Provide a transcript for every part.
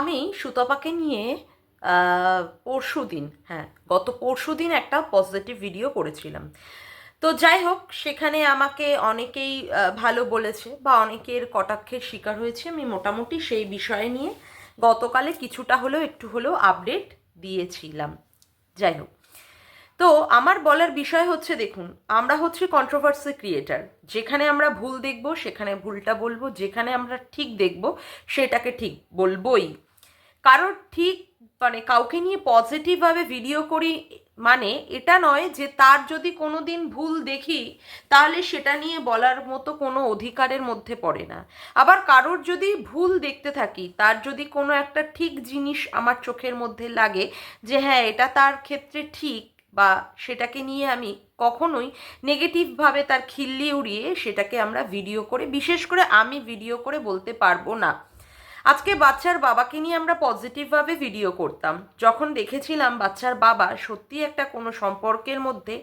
আমি সুতপাকে নিয়ে পরশু দিন হ্যাঁ গত পরশু দিন একটা পজিটিভ ভিডিও করেছিলাম। তো যাই হোক, সেখানে আমাকে অনেকেই ভালো বলেছে বা অনেকের কটাক্ষের শিকার হয়েছে। আমি মোটামুটি সেই বিষয় নিয়ে গতকালে কিছুটা হলেও, একটু হলেও আপডেট দিয়েছিলাম। যাই হোক। তো আমার বলার বিষয় হচ্ছে, দেখুন, আমরা হচ্ছে কন্ট্রোভার্সি ক্রিয়েটার যেখানে আমরা ভুল দেখব, সেখানে ভুলটা বলব, যেখানে আমরা ঠিক দেখব, সেটাকে ঠিক বলবোই। কারোর ঠিক মানে কাউকে নিয়ে পজিটিভভাবে ভিডিও করি মানে এটা নয় যে তার যদি কোনো দিন ভুল দেখি, তাহলে সেটা নিয়ে বলার মতো কোনো অধিকারের মধ্যে পড়ে না। আবার কারোর যদি ভুল দেখতে থাকি, তার যদি কোনো একটা ঠিক জিনিস আমার চোখের মধ্যে লাগে যে হ্যাঁ এটা তার ক্ষেত্রে ঠিক বা সেটাকে নিয়ে আমি কখনোই নেগেটিভভাবে তার খিল্লি উড়িয়ে সেটাকে আমরা ভিডিও করে, বিশেষ করে আমি ভিডিও করে বলতে পারব না। আজকে বাচ্চার বাবাকে নিয়ে আমরা পজিটিভভাবে ভিডিও করতাম। যখন দেখেছিলাম বাচ্চার বাবা সত্যি একটা কোনো সম্পর্কের মধ্যে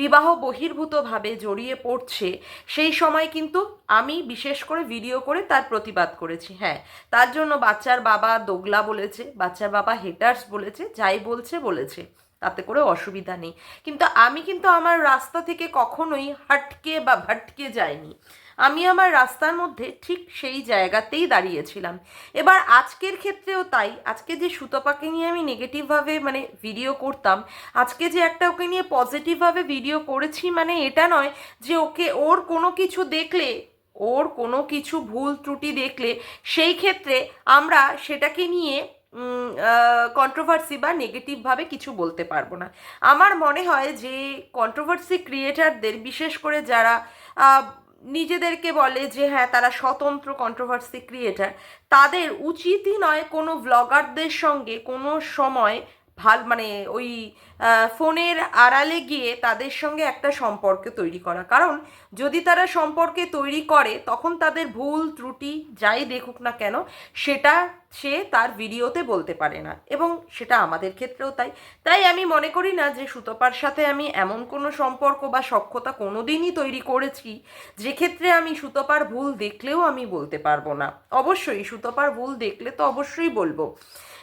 বিবাহ বহির্ভূতভাবে জড়িয়ে পড়ছে, সেই সময় কিন্তু আমি বিশেষ করে ভিডিও করে তার প্রতিবাদ করেছি। হ্যাঁ তার জন্য বাচ্চার বাবা দোগলা বলেছে, বাচ্চার বাবা হেটার্স বলেছে, যাই বলছে বলেছে, তাতে করে অসুবিধা নেই। কিন্তু আমি কিন্তু আমার রাস্তা থেকে কখনোই হাটকে বা ভাটকে যাইনি। আমি আমার রাস্তার মধ্যে ঠিক সেই জায়গাতেই দাঁড়িয়েছিলাম। এবার আজকের ক্ষেত্রেও তাই। আজকে যে সুতপাকে নিয়ে আমি নেগেটিভভাবে মানে ভিডিও করতাম, আজকে যে একটা ওকে নিয়ে পজিটিভভাবে ভিডিও করেছি মানে এটা নয় যে ওকে ওর কোনো কিছু দেখলে, ওর কোনো কিছু ভুল ত্রুটি দেখলে, সেই ক্ষেত্রে আমরা সেটাকে নিয়ে কন্ট্রোভার্সি বা নেগেটিভভাবে কিছু বলতে পারব না। আমার মনে হয় যে কন্ট্রোভার্সি ক্রিয়েটারদের বিশেষ করে যারা নিজেদেরকে বলে যে হ্যাঁ তারা স্বতন্ত্র কন্ট্রোভার্সি ক্রিয়েটার তাদের উচিতই নয় কোনো ব্লগারদের সঙ্গে কোনো সময় ভালো মানে ওই ফোনের আড়ালে গিয়ে তাদের সঙ্গে একটা সম্পর্ক তৈরি করা। কারণ যদি তারা সম্পর্কে তৈরি করে, তখন তাদের ভুল, ত্রুটি যাই দেখুক না কেন, সেটা সে তার ভিডিওতে বলতে পারে না। এবং সেটা আমাদের ক্ষেত্রেও তাই। তাই আমি মনে করি না যে সুতপার সাথে আমি এমন কোনো সম্পর্ক বা সক্ষতা কোনো দিনই তৈরি করেছি, যে ক্ষেত্রে আমি সুতপার ভুল দেখলেও আমি বলতে পারব না। অবশ্যই সুতপার ভুল দেখলে তো অবশ্যই বলব।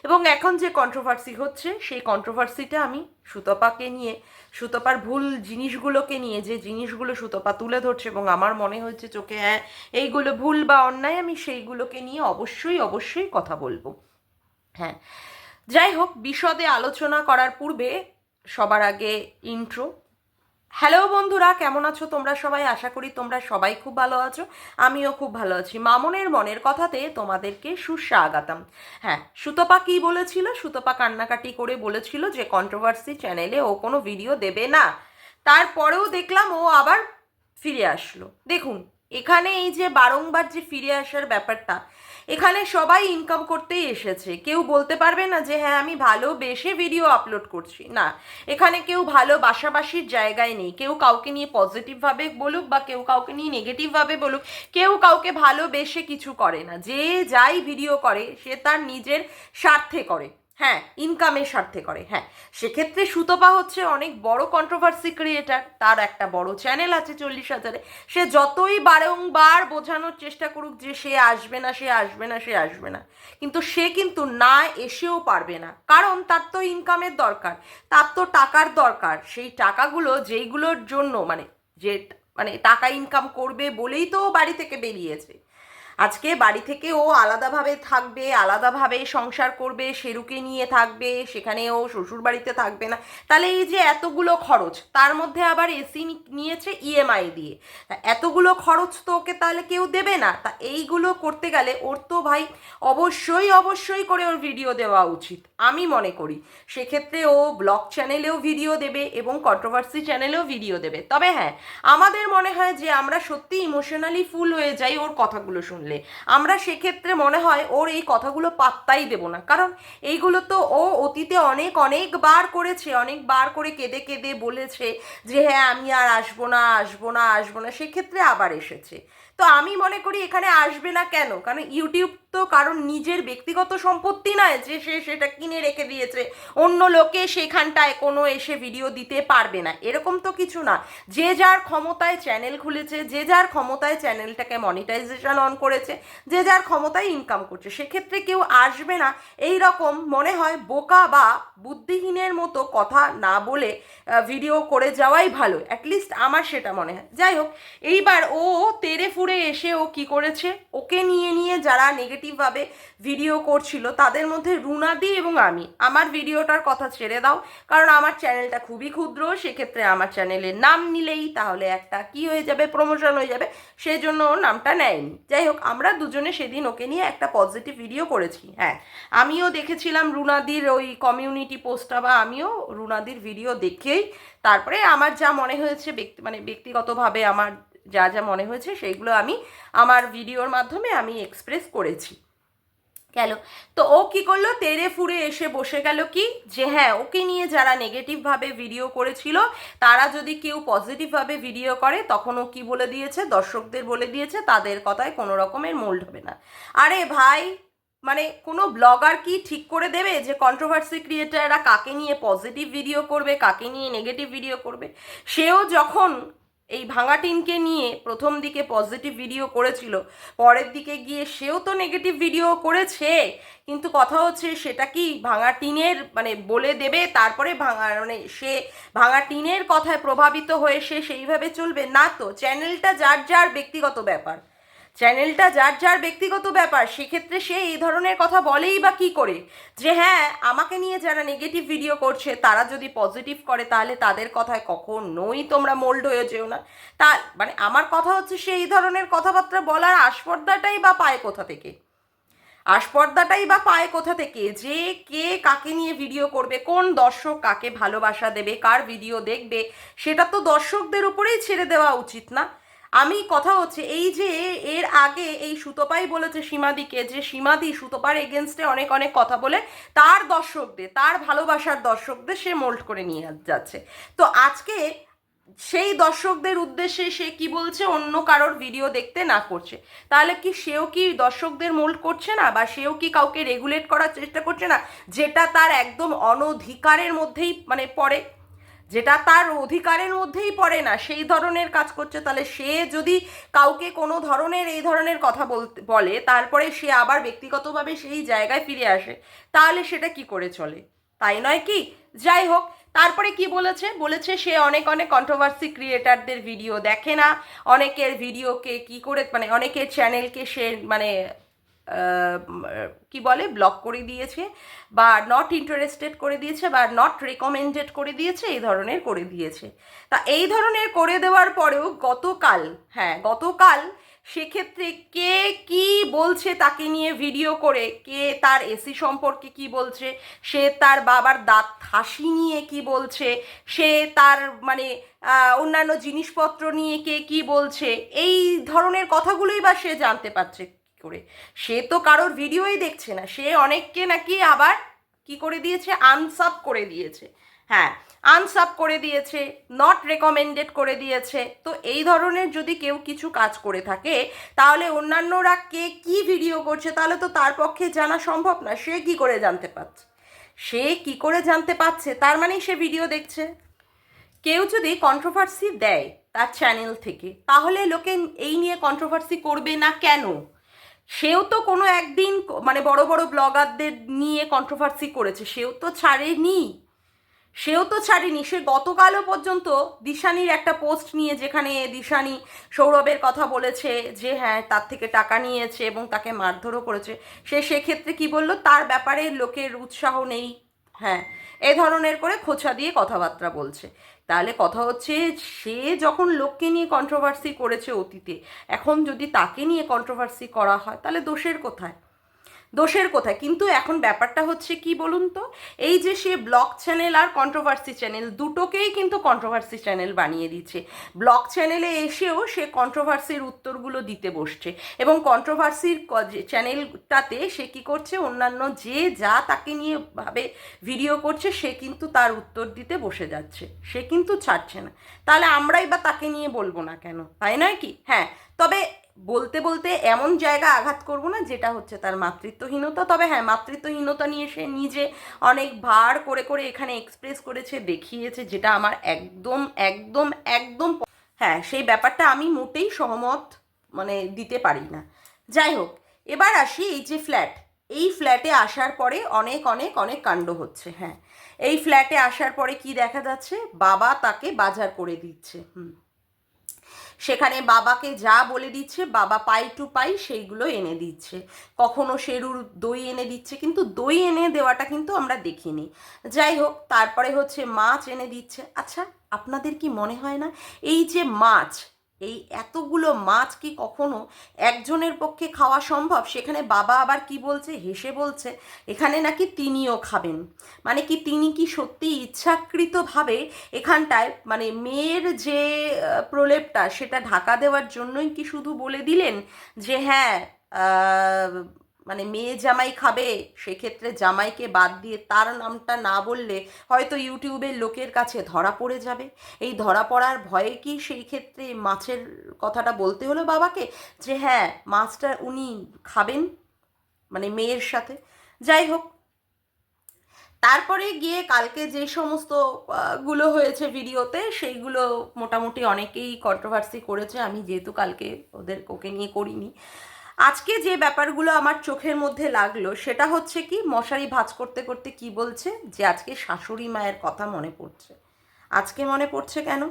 এবং এখন যে কন্ট্রোভার্সি হচ্ছে, সেই কন্ট্রোভার্সিটা আমি সুতপাকে নিয়ে, সুতপার ভুল জিনিসগুলোকে নিয়ে, যে জিনিসগুলো সুতপা তুলে ধরছে এবং আমার মনে হচ্ছে চোখে হ্যাঁ এইগুলো ভুল বা অন্যায়, আমি সেইগুলোকে নিয়ে অবশ্যই অবশ্যই কথা বলব। হ্যাঁ যাই হোক, বিশদে আলোচনা করার পূর্বে সবার আগে ইন্ট্রো হ্যালো বন্ধুরা, কেমন আছো তোমরা সবাই? আশা করি তোমরা সবাই খুব ভালো আছো। আমিও খুব ভালো আছি। মামনের মনের কথাতে তোমাদেরকে সুস্বাগতম। হ্যাঁ সুতপা কি বলেছিল? সুতপা কান্নাকাটি করে বলেছিল যে কন্ট্রোভার্সি চ্যানেলে ও কোনো ভিডিও দেবে না। তারপরেও দেখলাম ও আবার ফিরে আসলো। দেখুন, এখানে এই যে বারংবার যে ফিরে আসার ব্যাপারটা এখানে সবাই ইনকাম করতেই এসেছে। কেউ বলতে পারবে না যে হ্যাঁ আমি ভালোবেসে ভিডিও আপলোড করছি। না, এখানে কেউ ভালো বাসাবাসির জায়গায় নেই। কেউ কাউকে নিয়ে পজিটিভভাবে বলুক বা কেউ কাউকে নিয়ে নেগেটিভভাবে বলুক, কেউ কাউকে ভালোবেসে কিছু করে না। যে যাই ভিডিও করে, সে তার নিজের স্বার্থে করে। হ্যাঁ ইনকামের স্বার্থে করে হ্যাঁ। সেক্ষেত্রে সুতপা হচ্ছে অনেক বড় কন্ট্রোভার্সি ক্রিয়েটার তার একটা বড় চ্যানেল আছে চল্লিশ হাজারে। সে যতই বারংবার বোঝানোর চেষ্টা করুক যে সে আসবে না, সে আসবে না, সে আসবে না। কিন্তু সে কিন্তু না এসেও পারবে না। কারণ তার তো ইনকামের দরকার, তার তো টাকার দরকার। সেই টাকাগুলো, যেইগুলোর জন্য মানে যে মানে টাকা ইনকাম করবে বলেই তো বাড়ি থেকে বেরিয়েছে। আজকে বাড়ি থেকে ও আলাদাভাবে থাকবে, আলাদাভাবে সংসার করবে, সেরুকে নিয়ে থাকবে সেখানে ও শ্বশুর বাড়িতে থাকবে না। তাহলে এই যে এতগুলো খরচ, তার মধ্যে আবার এসি নিয়েছে ইএমআই দিয়ে। এতগুলো খরচ তো ওকে তাহলে কেউ দেবে না। তা এইগুলো করতে গেলে ওর তো ভাই অবশ্যই অবশ্যই করে ওর ভিডিও দেওয়া উচিত। আমি মনে করি। সেক্ষেত্রে ও ব্লগ চ্যানেলেও ভিডিও দেবে এবং কন্ট্রোভার্সি চ্যানেলেও ভিডিও দেবে। তবে হ্যাঁ আমাদের মনে হয় যে আমরা সত্যি ইমোশনালি ফুল হয়ে যাই ওর কথাগুলো শুনলে। আমরা সেক্ষেত্রে মনে হয় ওর এই কথাগুলো পাত্তাই দেব না। কারণ এইগুলো তো ও অতীতে অনেক, অনেকবার করেছে, অনেকবার করে কেঁদে কেঁদে বলেছে যে হ্যাঁ আমি আর আসব না আসব না আসব না। সেক্ষেত্রে আবার এসেছে। তো আমি মনে করি এখানে আসবে না কেন? কারণ ইউটিউব তো কারণ নিজের ব্যক্তিগত সম্পত্তি নয় যে সে সেটা কিনে রেখে দিয়েছে। অন্য লোকে সেখানটায় কোনো এসে ভিডিও দিতে পারবে না। এরকম তো কিছু না। যে যার ক্ষমতায় চ্যানেল খুলেছে, যে যার ক্ষমতায় চ্যানেলটাকে মনিটাইজেশন অন করেছে, যে যার ক্ষমতায় ইনকাম করছে, সেক্ষেত্রে কেউ আসবে না। এই রকম মনে হয় বোকা বা বুদ্ধিহীনের মতো কথা না বলে ভিডিও করে যাওয়াই ভালো। অ্যাটলিস্ট আমার সেটা মনে হয়। যাই হোক, এইবার ও তেরে ফুরে এসে ও কি করেছে? ওকে নিয়ে নিয়ে যারা নেগেটিভভাবে ভিডিও করছিল, তাদের মধ্যে রুনাদি এবং আমি। আমার ভিডিওটার কথা ছেড়ে দাও, কারণ আমার চ্যানেলটা খুবই ক্ষুদ্র, সেক্ষেত্রে আমার চ্যানেলের নাম নিলেই তাহলে একটা কি হয়ে যাবে প্রমোশন হয়ে যাবে সেই জন্য ওর নামটা নেয়নি। যাই হোক, আমরা দুজনে সেদিন ওকে নিয়ে একটা পজিটিভ ভিডিও করেছি হ্যাঁ। আমিও দেখেছিলাম রুনাদির ওই কমিউনিটি পোস্টটা বা আমিও রুনাদির ভিডিও দেখেই, তারপরে আমার যা মনে হয়েছে ব্যক্তি মানে ব্যক্তিগতভাবে আমার যা যা মনে হয়েছে সেইগুলো আমি আমার ভিডিওর মাধ্যমে আমি এক্সপ্রেস করেছি। গেল। তো ও কি করল? তেরে ফুরে এসে বসে গেল কি? যে হ্যাঁ ওকে নিয়ে যারা নেগেটিভভাবে ভিডিও করেছিল, তারা যদি কেউ পজিটিভভাবে ভিডিও করে, তখন ও কি বলে দিয়েছে? দর্শকদের বলে দিয়েছে, তাদের কথায় কোনো রকমের মোল্ড হবে না। আরে ভাই মানে কোনো ব্লগার কি ঠিক করে দেবে যে কন্ট্রোভার্সি ক্রিয়েটাররা কাকে নিয়ে পজিটিভ ভিডিও করবে, কাকে নিয়ে নেগেটিভ ভিডিও করবে? সেও যখন এই ভাঙা টিমকে নিয়ে প্রথম দিকে পজিটিভ ভিডিও করেছিল, পরের দিকে গিয়ে সেও তো নেগেটিভ ভিডিও করেছে, কিন্তু কথা হচ্ছে সেটা কি ভাঙা টিনের মানে বলে দেবে, তারপরে ভাঙা মানে সে ভাঙা টিনের কথায় প্রভাবিত হয়ে সে সেইভাবে চলবে? না তো চ্যানেলটা যার যার ব্যক্তিগত ব্যাপার। চ্যানেলটা যার যার ব্যক্তিগত ব্যাপার, সেক্ষেত্রে সে এই ধরনের কথা বলেই বা কি করে? যে হ্যাঁ আমাকে নিয়ে যারা নেগেটিভ ভিডিও করছে, তারা যদি পজিটিভ করে, তাহলে তাদের কথায় কখনোই তোমরা মোল্ড হয়ে যেও না। তা মানে আমার কথা হচ্ছে সে এই ধরনের কথাবার্তা বলার আস্পর্দাটাই বা পায় কোথা থেকে? আস্পর্দাটাই বা পায় কোথা থেকে? যে কে কাকে নিয়ে ভিডিও করবে, কোন দর্শক কাকে ভালোবাসা দেবে, কার ভিডিও দেখবে, সেটা তো দর্শকদের উপরেই ছেড়ে দেওয়া উচিত না। আমি কথা হচ্ছে এই যে এর আগে এই সুতপাই বলেছে সীমাদিকে, যে সীমাদি সুতপার এগেনস্টে অনেক অনেক কথা বলে, তার দর্শকদের, তার ভালোবাসার দর্শকদের সে মোল্ড করে নিয়ে যাচ্ছে। তো আজকে সেই দর্শকদের উদ্দেশ্যে সে কি বলছে? অন্য কারোর ভিডিও দেখতে না করছে। তাহলে কি সেও কি দর্শকদের মোল্ড করছে না? বা সেও কি কাউকে রেগুলেট করার চেষ্টা করছে না? যেটা তার একদম অনধিকারের মধ্যেই মানে পড়ে। যেটা তার অধিকারের মধ্যেই পড়ে না, সেই ধরনের কাজ করছে, তাহলে সে যদি কাউকে কোনো ধরনের এই ধরনের কথা বলতে, বলে, তারপরে সে আবার ব্যক্তিগতভাবে সেই জায়গায় ফিরে আসে, তাহলে সেটা কি করে চলে? তাই নয় কি? যাই হোক, তারপরে কি বলেছে? বলেছে সে অনেক অনেক কন্ট্রোভার্সি ক্রিয়েটারদের ভিডিও দেখে না, অনেকের ভিডিওকে কি করে মানে অনেকের চ্যানেলকে সে মানে কি বলে ব্লক করে দিয়েছে বা নট ইন্টারেস্টেড করে দিয়েছে বা নট রেকমেন্ডেড করে দিয়েছে, এই ধরনের করে দিয়েছে। তা এই ধরনের করে দেওয়ার পরেও গতকাল হ্যাঁ গতকাল সেক্ষেত্রে কে কি বলছে তাকে নিয়ে ভিডিও করে, কে তার এসি সম্পর্কে কি বলছে, সে তার বাবার দাঁত হাসি নিয়ে কি বলছে, সে তার মানে অন্যান্য জিনিসপত্র নিয়ে কে কি বলছে, এই ধরনের কথাগুলোই বা সে জানতে পারছে। করে। সে তো কারোর ভিডিওই দেখছে না। সে অনেককে নাকি আবার কি করে দিয়েছে? আনসাব করে দিয়েছে। হ্যাঁ আনসাব করে দিয়েছে নট রেকমেন্ডেড করে দিয়েছে। তো এই ধরনের যদি কেউ কিছু কাজ করে থাকে, তাহলে অন্যান্যরা কে কি ভিডিও করছে তাহলে তো তার পক্ষে জানা সম্ভব না। সে কি করে জানতে পারছে? সে কি করে জানতে পারছে? তার মানেই সে ভিডিও দেখছে। কেউ যদি কন্ট্রোভার্সি দেয় তার চ্যানেল থেকে, তাহলে লোকে এই নিয়ে কন্ট্রোভার্সি করবে না কেন? সেও তো কোনো একদিন মানে বড় বড় ব্লগারদের নিয়ে কন্ট্রোভার্সি করেছে, সেও তো ছাড়েনি। সেও তো ছাড়েনি। সে গতকালও পর্যন্ত দিশানির একটা পোস্ট নিয়ে যেখানে দিশানি সৌরভের কথা বলেছে যে হ্যাঁ তার থেকে টাকা নিয়েছে এবং তাকে মারধরও করেছে। সে সেক্ষেত্রে কি বলল? তার ব্যাপারে লোকের উৎসাহ নেই। হ্যাঁ এ ধরনের করে খোঁচা দিয়ে কথাবার্তা বলছে। তাহলে কথা হচ্ছে সে যখন লোককে নিয়ে কন্ট্রোভার্সি করেছে অতীতে, এখন যদি তাকে নিয়ে কন্ট্রোভার্সি করা হয়, তাহলে দোষের কোথায়? দোষের কোথায়? কিন্তু এখন ব্যাপারটা হচ্ছে কি বলুন তো? এই যে সে ব্লগ চ্যানেল আর কন্ট্রোভার্সি চ্যানেল দুটোকেই কিন্তু কন্ট্রোভার্সি চ্যানেল বানিয়ে দিচ্ছে। ব্লগ চ্যানেলে এসেও সে কন্ট্রোভার্সির উত্তরগুলো দিতে বসছে। এবং কন্ট্রোভার্সির চ্যানেলটাতে সে কি করছে? অন্যান্য যে যা তাকে নিয়ে ভাবে ভিডিও করছে, সে কিন্তু তার উত্তর দিতে বসে যাচ্ছে। সে কিন্তু ছাড়ছে না। তাহলে আমরাই বা তাকে নিয়ে বলব না কেন? তাই নয় কি? হ্যাঁ। তবে বলতে বলতে এমন জায়গা আঘাত করব না, যেটা হচ্ছে তার মাতৃত্বহীনতা। তবে হ্যাঁ মাতৃত্বহীনতা নিয়ে সে নিজে অনেক ভার করে করে এখানে এক্সপ্রেস করেছে, দেখিয়েছে, যেটা আমার একদম একদম একদম হ্যাঁ সেই ব্যাপারটা আমি মোটেই সহমত মানে দিতে পারি না। যাই হোক, এবার আসি এই যে ফ্ল্যাট এই ফ্ল্যাটে আসার পরে অনেক অনেক অনেক কাণ্ড হচ্ছে হ্যাঁ। এই ফ্ল্যাটে আসার পরে কি দেখা যাচ্ছে? বাবা তাকে বাজার করে দিচ্ছে, হুম। সেখানে বাবাকে যা বলে দিচ্ছে, বাবা পাই টু পাই সেইগুলো এনে দিচ্ছে। কখনো সেরুর দই এনে দিচ্ছে, কিন্তু দই এনে দেওয়াটা কিন্তু আমরা দেখিনি। যাই হোক, তারপরে হচ্ছে মাছ এনে দিচ্ছে। আচ্ছা আপনাদের কি মনে হয় না? এই যে মাছ এই এতগুলো মাছ কি কখনো একজনের পক্ষে খাওয়া সম্ভব? সেখানে বাবা আবার কি বলছে? হেসে বলছে, এখানে নাকি তিনিও খাবেন। মানে কি তিনি কি সত্যি ইচ্ছাকৃতভাবে এখানটায় মানে মেয়ের যে প্রলেপটা সেটা ঢাকা দেওয়ার জন্যই কি শুধু বলে দিলেন যে হ্যাঁ মানে মেয়ে জামাই খাবে, সেক্ষেত্রে জামাইকে বাদ দিয়ে তার নামটা না বললে হয়তো ইউটিউবের লোকের কাছে ধরা পড়ে যাবে। এই ধরা পড়ার ভয়ে কি সেই ক্ষেত্রে মাছের কথাটা বলতে হলো বাবাকে? যে হ্যাঁ মাছটা উনি খাবেন মানে মেয়ের সাথে। যাই হোক। তারপরে গিয়ে কালকে যে সমস্তগুলো হয়েছে ভিডিওতে, সেইগুলো মোটামুটি অনেকেই কন্ট্রোভার্সি করেছে। আমি যেহেতু কালকে ওদের ওকে নিয়ে করিনি। আজকে যে ব্যাপারগুলো আমার চোখের মধ্যে লাগল, সেটা হচ্ছে কি, মশারি ভাঁজ করতে করতে কি বলছে? যে আজকে শাশুড়ি মায়ের কথা মনে পড়ছে। আজকে মনে পড়ছে কেন?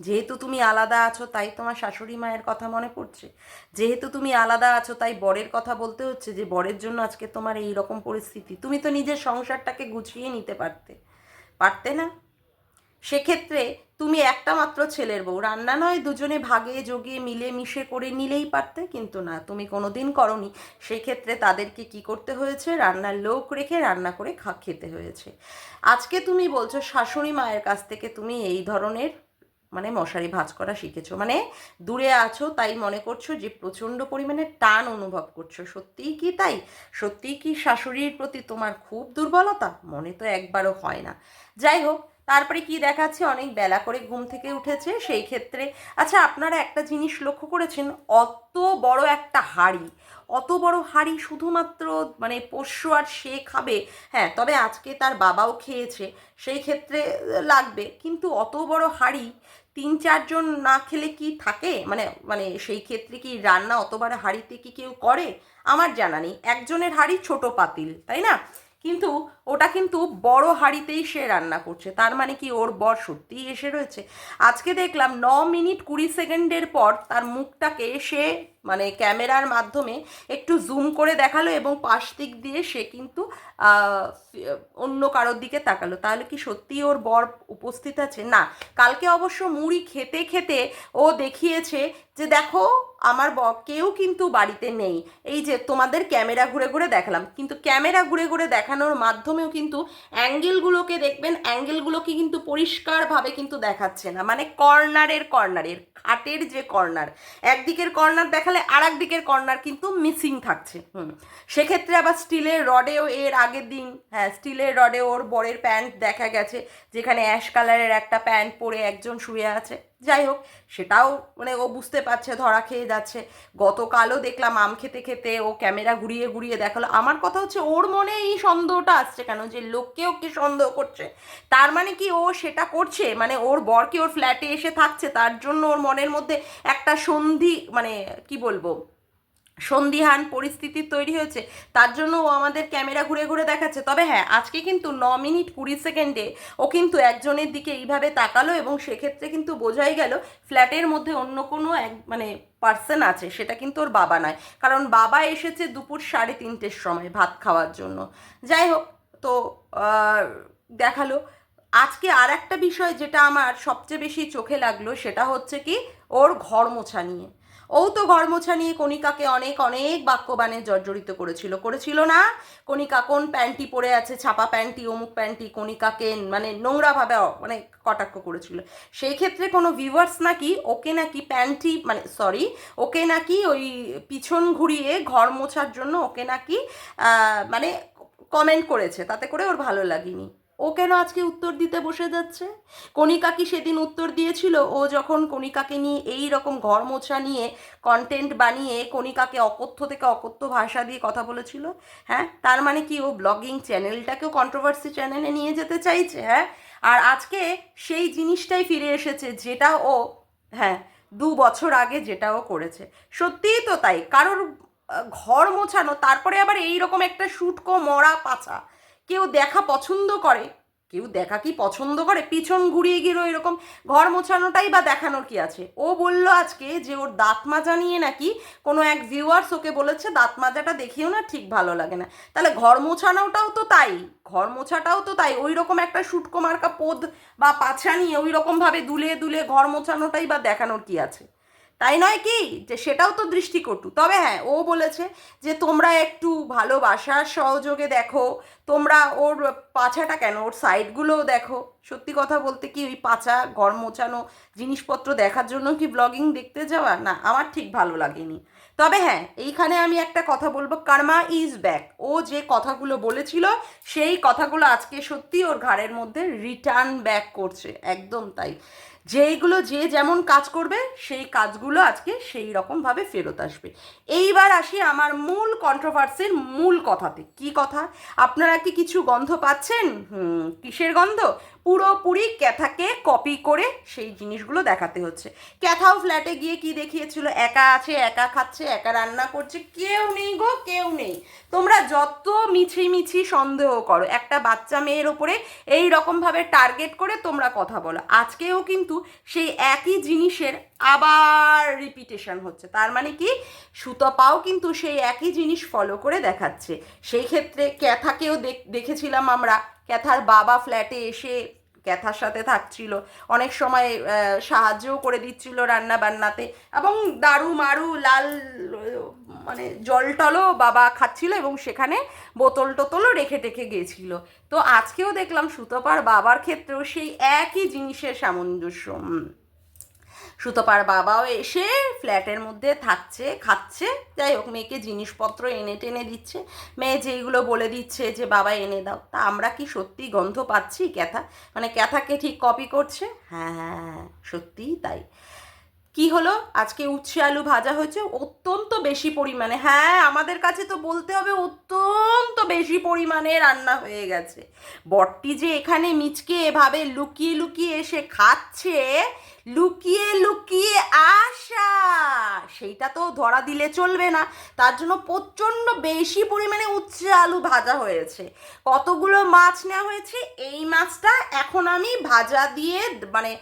যেহেতু তুমি আলাদা আছো, তাই তোমার শাশুড়ি মায়ের কথা মনে পড়ছে। যেহেতু তুমি আলাদা আছো, তাই বরের কথা বলতে হচ্ছে যে, বরের জন্য আজকে তোমার এই রকম পরিস্থিতি। তুমি তো নিজের সংসারটাকে গুছিয়ে নিতে পারতে। পারতে না? সেক্ষেত্রে তুমি একটা মাত্র ছেলের বউ। রান্না নয়, দুজনে ভাগে, যোগে, মিলে, মিশে করে নিলেই পারতে, কিন্তু না, তুমি কোনোদিন করনি। সেই ক্ষেত্রে তাদেরকে কি করতে হয়েছে? রান্নার লোক রেখে রান্না করে খা, খেতে হয়েছে। আজকে তুমি বলছো, শাশুড়ি মায়ের কাছ থেকে তুমি এই ধরনের মানে মশারি ভাঁজ করা শিখেছো। মানে দূরে আছো, তাই মনে করছ যে প্রচণ্ড পরিমাণে টান অনুভব করছ। সত্যিই কি তাই? সত্যিই কি শাশুড়ির প্রতি তোমার খুব দুর্বলতা? মনে তো একবারও হয় না। যাই হোক তারপরে কি দেখাচ্ছে? অনেক বেলা করে ঘুম থেকে উঠেছে। সেই ক্ষেত্রে আচ্ছা আপনারা একটা জিনিস লক্ষ্য করেছেন? অত বড় একটা হাড়ি, অত বড় হাড়ি শুধুমাত্র মানে পোষ্য আর সে খাবে? হ্যাঁ তবে আজকে তার বাবাও খেয়েছে, সেই ক্ষেত্রে লাগবে। কিন্তু অত বড় হাড়ি তিন চারজন না খেলে কি থাকে? মানে মানে সেই ক্ষেত্রে কি রান্না অতবার হাঁড়িতে কি কেউ করে? আমার জানা নেই। একজনের হাঁড়ি ছোট পাতিল, তাই না? কিন্তু ওটা কিন্তু বড় হাঁড়িতেই সে রান্না করছে। তার মানে কি ওর বর সত্যিই এসে রয়েছে। আজকে দেখলাম ন মিনিট কুড়ি সেকেন্ডের পর তার মুখটাকে সে মানে ক্যামেরার মাধ্যমে একটু জুম করে দেখাল এবং পাশ দিক দিয়ে সে কিন্তু অন্য কারোর দিকে তাকালো। তাহলে কি সত্যিই ওর বর উপস্থিত আছে? না। কালকে অবশ্য মুড়ি খেতে খেতে ও দেখিয়েছে যে, দেখো, আমার ব, কেউ কিন্তু বাড়িতে নেই। এই যে, তোমাদের ক্যামেরা ঘুরে ঘুরে দেখালাম। কিন্তু ক্যামেরা ঘুরে ঘুরে দেখানোর মাধ্যমেও কিন্তু অ্যাঙ্গেলগুলোকে দেখবেন, অ্যাঙ্গেলগুলোকে কিন্তু পরিষ্কারভাবে কিন্তু দেখাচ্ছে না। মানে কর্নারের কর্নারের খাটের যে কর্নার, একদিকের কর্নার দেখালে আর দিকের কর্নার কিন্তু মিসিং থাকছে। হুম। সেক্ষেত্রে আবার স্টিলের রডেও এর আগের দিন হ্যাঁ স্টিলের রডে ওর বরের প্যান্ট দেখা গেছে, যেখানে অ্যাশ কালারের একটা প্যান্ট পরে একজন শুয়ে আছে। যাই হোক, সেটাও মানে ও বুঝতে পারছে, ধরা খেয়ে যাচ্ছে। গতকালও দেখলাম আম খেতে খেতে ও ক্যামেরা ঘুরিয়ে ঘুরিয়ে দেখাল। আমার কথা হচ্ছে, ওর মনে এই সন্দেহটা আসছে কেন? যে লোককে ওকে সন্দেহ করছে? তার মানে কি ও সেটা করছে? মানে ওর বরকে ওর ফ্ল্যাটে এসে থাকছে? তার জন্য ওর মনের মধ্যে একটা সন্ধি মানে কি বলব? সন্দিহান পরিস্থিতি তৈরি হয়েছে, তার জন্য ও আমাদের ক্যামেরা ঘুরে ঘুরে দেখাচ্ছে। তবে হ্যাঁ আজকে কিন্তু ন মিনিট কুড়ি সেকেন্ডে ও কিন্তু একজনের দিকে এইভাবে তাকালো এবং সেক্ষেত্রে কিন্তু বোঝাই গেল ফ্ল্যাটের মধ্যে অন্য কোনো এক মানে পার্সন আছে, সেটা কিন্তু ওর বাবা নয়। কারণ বাবা এসেছে দুপুর সাড়ে তিনটের সময় ভাত খাওয়ার জন্য। যাই হোক, তো দেখাল। আজকে আর একটা বিষয় যেটা আমার সবচেয়ে বেশি চোখে লাগল সেটা হচ্ছে কি, ওর ঘর মোছা নিয়ে। ও তো ঘর মোছা নিয়ে কণিকাকে অনেক অনেক বাক্যবাণে জর্জরিত করেছিল। করেছিল না? কণিকা কোন প্যান্টি পরে আছে? ছাপা প্যান্টি অমুক প্যান্টি কণিকাকে মানে নোংরাভাবে মানে কটাক্ষ করেছিল। সেই ক্ষেত্রে কোনো ভিউয়ার্স নাকি ওকে নাকি প্যান্টি মানে সরি ওকে নাকি ওই পিছন ঘুরিয়ে ঘর মোছার জন্য ওকে নাকি মানে কমেন্ট করেছে। তাতে করে ওর ভালো লাগেনি। ও কেন আজকে উত্তর দিতে বসে যাচ্ছে? কণিকা কি সেদিন উত্তর দিয়েছিল? ও যখন কণিকাকে নিয়ে এই রকম ঘর মোছা নিয়ে কন্টেন্ট বানিয়ে কণিকাকে অকথ্য থেকে অকথ্য ভাষা দিয়ে কথা বলেছিল হ্যাঁ? তার মানে কি ও ব্লগিং চ্যানেলটাকেও কন্ট্রোভার্সি চ্যানেলে নিয়ে যেতে চাইছে হ্যাঁ? আর আজকে সেই জিনিসটাই ফিরে এসেছে যেটা ও হ্যাঁ দু বছর আগে যেটাও করেছে। সত্যিই তো তাই, কারোর ঘর মোছানো, তারপরে আবার এই রকম একটা শুটকো, মরা পাছা কেউ দেখা পছন্দ করে। কেউ দেখা কি পছন্দ করে? পিছন ঘুরিয়ে গিয়ে এরকম ঘর মোছানোটাই বা দেখানোর কি আছে? ও বলল আজকে যে ওর দাঁত মাজা নিয়ে নাকি কোনো এক ভিউয়ার্স ওকে বলেছে, দাঁত মাজাটা দেখিও না, ঠিক ভালো লাগে না। তাহলে ঘর মোছানোটাও তো তাই। ঘর মোছাটাও তো তাই। ওই রকম একটা শুটকো মার্কা পোদ বা পাছা নিয়ে ওই রকমভাবে দুলে দুলে ঘর মোছানোটাই বা দেখানোর কি আছে? তাই নয় কি? যে সেটাও তো দৃষ্টিকটু। তবে হ্যাঁ ও বলেছে যে তোমরা একটু ভালোবাসার সহযোগে দেখো। তোমরা ওর পাছাটা কেন? ওর সাইডগুলোও দেখো। সত্যি কথা বলতে কি, ওই পাছা, ঘর মোছানো জিনিসপত্র দেখার জন্য কি ব্লগিং দেখতে যাওয়া? না, আমার ঠিক ভালো লাগেনি। তবে হ্যাঁ এইখানে আমি একটা কথা বলব। Karma is back. ও যে কথাগুলো বলেছিল, সেই কথাগুলো আজকে সত্যি ওর ঘাড়ের মধ্যে রিটার্ন ব্যাক করছে। একদম তাই। যেইগুলো যে যেমন কাজ করবে, সেই কাজগুলো আজকে সেই রকমভাবে ফেরত আসবে। এইবার আসি আমার মূল কন্ট্রোভার্সির মূল কথাতে। কি কথা? আপনারা কি কিছু গন্ধ পাচ্ছেন? হুম, কিসের গন্ধ? পুরোপুরি ক্যাথাকে কপি করে সেই জিনিসগুলো দেখাতে হচ্ছে। ক্যাথাও ফ্ল্যাটে গিয়ে কি দেখিয়েছিল? একা আছে, একা খাচ্ছে, একা রান্না করছে, কেউ নেই গো, কেউ নেই। তোমরা যত মিছি মিছি সন্দেহ করো, একটা বাচ্চা মেয়ের ওপরে এই রকমভাবে টার্গেট করে তোমরা কথা বলো। আজকেও কিন্তু সেই একই জিনিসের আবার রিপিটেশন হচ্ছে। তার মানে কি? সুতপাও কিন্তু সেই একই জিনিস ফলো করে দেখাচ্ছে। সেই ক্ষেত্রে ক্যাথাকেও দেখ- দেখেছিলাম আমরা। ক্যাথার বাবা ফ্ল্যাটে এসে ক্যাথার সাথে থাকছিল অনেক সময় সাহায্যও করে দিচ্ছিল রান্না বান্নাতে এবং দারু মারু লাল মানে জল টলও বাবা খাচ্ছিল এবং সেখানে বোতল টোতলও রেখে টেখে গেছিল তো আজকেও দেখলাম সুতপার বাবার ক্ষেত্রেও সেই একই জিনিসের সামঞ্জস্য। সুতপার বাবাও এসে ফ্ল্যাটের মধ্যে থাকছে, খাচ্ছে। যাই হোক, মেয়েকে জিনিসপত্র এনে টেনে দিচ্ছে। মেয়ে যেইগুলো বলে দিচ্ছে যে, বাবা, এনে দাও। তা আমরা কি সত্যি গন্ধ পাচ্ছি ক্যাথা? মানে ক্যাথাকে ঠিক কপি করছে? হ্যাঁ হ্যাঁ সত্যিই তাই। কি হলো? আজকে উচ্ছে আলু ভাজা হয়েছে, অত্যন্ত বেশি পরিমাণে। হ্যাঁ আমাদের কাছে তো বলতে হবে অত্যন্ত বেশি পরিমাণে রান্না হয়ে গেছে। বটটি যে এখানে মিচকে এভাবে লুকিয়ে লুকিয়ে এসে খাচ্ছে, লুকিয়ে লুকিয়ে আসা সেইটা তো ধরা দিলে চলবে না। তার জন্য প্রচণ্ড বেশি পরিমাণে উচ্ছে আলু ভাজা হয়েছে। কতগুলো মাছ নেওয়া হয়েছে? এই মাছটা এখন আমি ভাজা দিয়ে মানে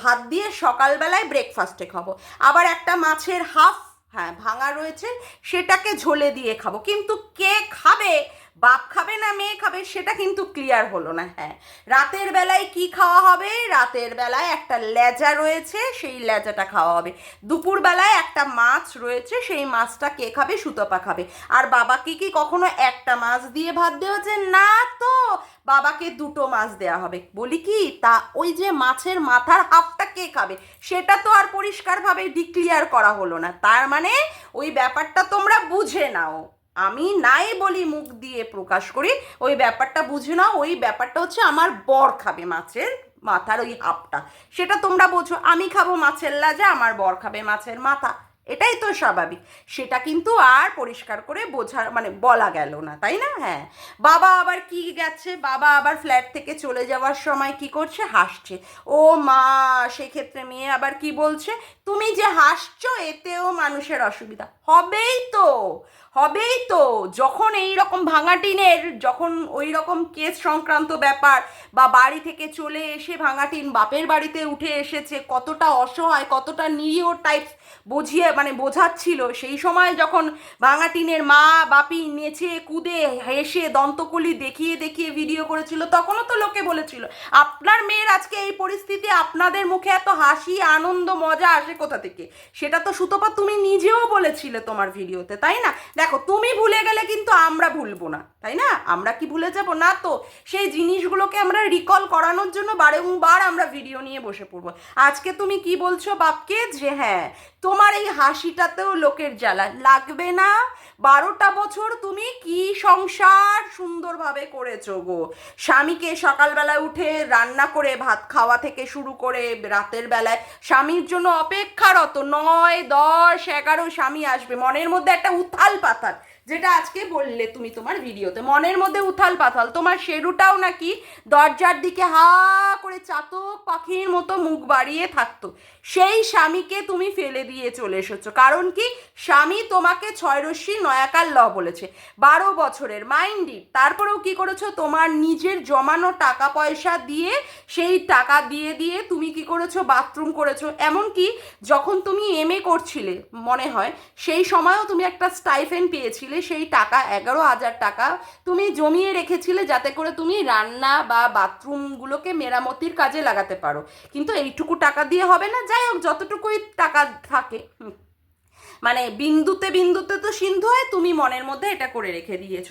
ভাত দিয়ে সকালবেলায় ব্রেকফাস্টে খাব। আবার একটা মাছের হাফ হ্যাঁ ভাঙা রয়েছে সেটাকে ঝোলে দিয়ে খাব। কিন্তু কে খাবে? বাপ খাবে না মেয়ে খাবে সেটা কিন্তু ক্লিয়ার হলো না হ্যাঁ। রাতের বেলায় কি খাওয়া হবে? রাতের বেলায় একটা লেজা রয়েছে, সেই লেজাটা খাওয়া হবে। দুপুর বেলায় একটা মাছ রয়েছে, সেই মাছটা কে খাবে? সুতপা খাবে। আর বাবাকে কি কখনো একটা মাছ দিয়ে ভাত দেওয়া যায়? না তো, বাবাকে দুটো মাছ দেওয়া হবে। বলি কি, তা ওই যে মাছের মাথার হাফটা কে খাবে? সেটা তো আর পরিষ্কারভাবে ডিক্লিয়ার করা হলো না। তার মানে ওই ব্যাপারটা তোমরা বুঝে নাও। আমি নাই বলি মুখ দিয়ে প্রকাশ করি, ওই ব্যাপারটা বুঝি না ওই ব্যাপারটা হচ্ছে আমার বর খাবে মাছের, মাথার ওই হাফটা সেটা তোমরা বোঝো, আমি খাব মাছের লাজা, আমার বর খাবে মাছের মাথা। এটাই তো স্বাভাবিক। সেটা কিন্তু আর পরিষ্কার করে বোঝা মানে বলা গেল না, তাই না? হ্যাঁ। বাবা আবার কি গেছে? বাবা আবার ফ্ল্যাট থেকে চলে যাওয়ার সময় কি করছে? হাসছে। ও মা, সেক্ষেত্রে মেয়ে আবার কি বলছে? তুমি যে হাসছো, এতেও মানুষের অসুবিধা। হবেই তো হবেই তো। যখন এই রকম ভাঙাটিনের, যখন ওই রকম কেস সংক্রান্ত ব্যাপার বা বাড়ি থেকে চলে এসে ভাঙাটিন বাপের বাড়িতে উঠে এসেছে, কতটা অসহায়, কতটা নিরীহ টাইপ বুঝিয়ে মানে বোঝাচ্ছিল, সেই সময় যখন ভাঙাটিনের মা বাপি নেচে কুদে হেসে দন্তকলি দেখিয়ে দেখিয়ে ভিডিও করেছিল, তখনও তো লোকে বলেছিল, আপনার মেয়ের আজকে এই পরিস্থিতি, আপনাদের মুখে এত হাসি, আনন্দ, মজা আসে কোথা থেকে? সেটা তো সুতপা তুমি নিজেও বলেছিলে তোমার ভিডিওতে তাই না? দেখো, তুমি ভুলে গেলে কিন্তু আমরা ভুলবো না। তাই না? আমরা কি ভুলে যাব? না তো। সেই জিনিসগুলোকে আমরা রিকল করানোর জন্য বারংবার আমরা ভিডিও নিয়ে বসে পড়ব। আজকে তুমি কি বলছো বাপকে? যে হ্যাঁ তোমার এই হাসিটাতেও লোকের জ্বালা। লাগবে না? বারোটা বছর তুমি কি সংসার সুন্দরভাবে করেছ গো? স্বামীকে সকালবেলা উঠে রান্না করে, ভাত খাওয়া থেকে শুরু করে, রাতের বেলায় স্বামীর জন্য অপেক্ষারত নয়, দশ, এগারো স্বামী আসবে। মনের মধ্যে একটা উথাল পাতাল যেটা আজকে বললে তুমি তোমার ভিডিওতে। মনের মধ্যে উথাল পাথাল, তোমার শেরুটাও নাকি দরজার দিকে হা করে চাতক পাখির মতো মুখ বাড়িয়ে থাকতো। সেই স্বামীকে তুমি ফেলে দিয়ে চলে এসেছ। কারণ কি? স্বামী তোমাকে ছয় রশ্মি নয়াকার ল বলেছে। বারো বছরের। মাইন্ডি তারপরেও কি করেছ? তোমার নিজের জমানো টাকা পয়সা দিয়ে, সেই টাকা দিয়ে দিয়ে তুমি কি করেছ? বাথরুম করেছ। এমনকি যখন তুমি এম এ করছিলে, মনে হয়, সেই সময়ও তুমি একটা স্টাইফেন পেয়েছিলে সেই টাকা, এগারো হাজার টাকা তুমি জমিয়ে রেখেছিলে যাতে করে তুমি রান্না বা বাথরুমগুলোকে মেরামতির কাজে লাগাতে পারো। কিন্তু এইটুকু টাকা দিয়ে হবে না, যাই হোক, যতটুকুই টাকা থাকে মানে বিন্দুতে বিন্দুতে তো সিন্ধু হয়, তুমি মনের মধ্যে এটা করে রেখে দিয়েছ।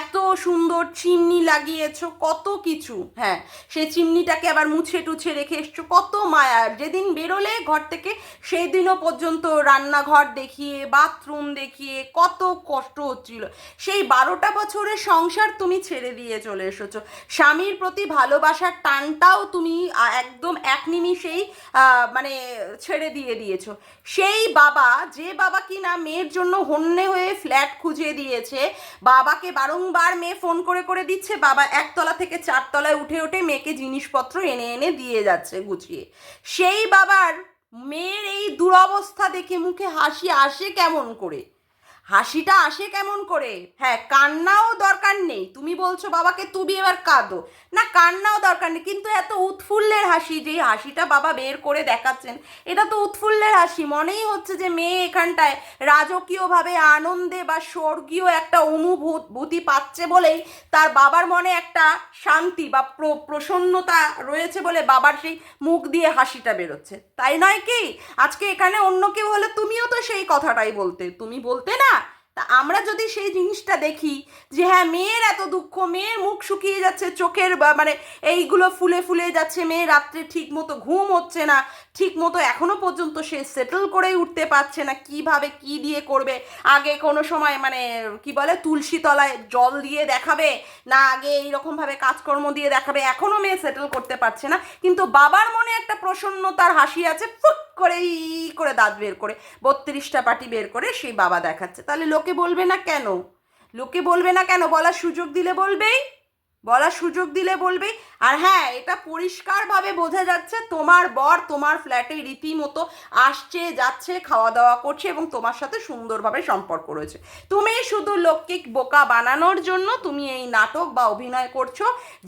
এত সুন্দর চিমনি লাগিয়েছো, কত কিছু হ্যাঁ। সেই চিমনিটাকে আবার মুছে টুছে রেখে এসছো, কত মায়া। যেদিন বেরোলে ঘর থেকে সেই দিনও পর্যন্ত রান্নাঘর দেখিয়ে, বাথরুম দেখিয়ে, কত কষ্ট হচ্ছিল। সেই বারোটা বছরের সংসার তুমি ছেড়ে দিয়ে চলে এসেছ। স্বামীর প্রতি ভালোবাসার টানটাও তুমি একদম এক নিমিষেই মানে ছেড়ে দিয়ে দিয়েছ। সেই বাবা, যে বাবা কিনা মেয়ের জন্য হন্যে হয়ে ফ্ল্যাট খুঁজে দিয়েছে। বাবাকে বারংবার মেয়ে ফোন করে করে দিচ্ছে। বাবা একতলা থেকে চারতলায় উঠে উঠে মেয়েকে জিনিসপত্র এনে এনে দিয়ে যাচ্ছে গুছিয়ে। সেই বাবার মেয়ের এই দুরবস্থা দেখে মুখে হাসি আসে কেমন করে? হাসিটা আসে কেমন করে? হ্যাঁ কান্নাও দরকার নেই। তুমি বলছো বাবাকে তুমি এবার কাঁদো। না, কান্নাও দরকার নেই, কিন্তু এত উৎফুল্লের হাসি যে হাসিটা বাবা বের করে দেখাচ্ছেন, এটা তো উৎফুল্লের হাসি। মনেই হচ্ছে যে মেয়ে এখানটায় রাজকীয়ভাবে আনন্দে বা স্বর্গীয় একটা অনুভূতি পাচ্ছে বলেই তার বাবার মনে একটা শান্তি বা প্র- প্রসন্নতা রয়েছে বলে বাবার সেই মুখ দিয়ে হাসিটা বেরোচ্ছে। তাই নয় কি? আজকে এখানে অন্য কেউ হলে তুমিও তো সেই কথাটাই বলতে। তুমি বলতে না তা আমরা যদি সেই জিনিসটা দেখি যে হ্যাঁ মেয়ের এত দুঃখ, মেয়ের মুখ শুকিয়ে যাচ্ছে, চোখের মানে এইগুলো ফুলে ফুলে যাচ্ছে, মেয়ে রাত্রে ঠিক মতো ঘুম হচ্ছে না ঠিক মতো এখনও পর্যন্ত সে সেটেল করেই উঠতে পারছে না, কীভাবে কি দিয়ে করবে? আগে কোনো সময় মানে কি বলে, তুলসী তলায় জল দিয়ে দেখাবে, না আগে এইরকমভাবে কাজকর্ম দিয়ে দেখাবে, এখনও মেয়ে সেটেল করতে পারছে না। কিন্তু বাবার মনে একটা প্রসন্নতার হাসি আছে ফুট করে ই করে দাঁত বের করে, বত্রিশটা পাটি বের করে সেই বাবা দেখাচ্ছে। তাহলে লোকে বলবে না কেন? লোকে বলবে না কেন? বলার সুযোগ দিলে বলবেই। বলার সুযোগ দিলে বলবে, আর হ্যাঁ এটা পরিষ্কারভাবে বোঝা যাচ্ছে তোমার বর তোমার ফ্ল্যাটে রীতিমতো আসছে, যাচ্ছে খাওয়া দাওয়া করছে এবং তোমার সাথে সুন্দরভাবে সম্পর্ক রয়েছে। তুমি শুধু লোককে বোকা বানানোর জন্য তুমি এই নাটক বা অভিনয় করছ,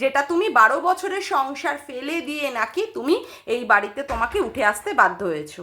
যেটা তুমি বারো বছরের সংসার ফেলে দিয়ে নাকি তুমি এই বাড়িতে তোমাকে উঠে আসতে বাধ্য হয়েছো?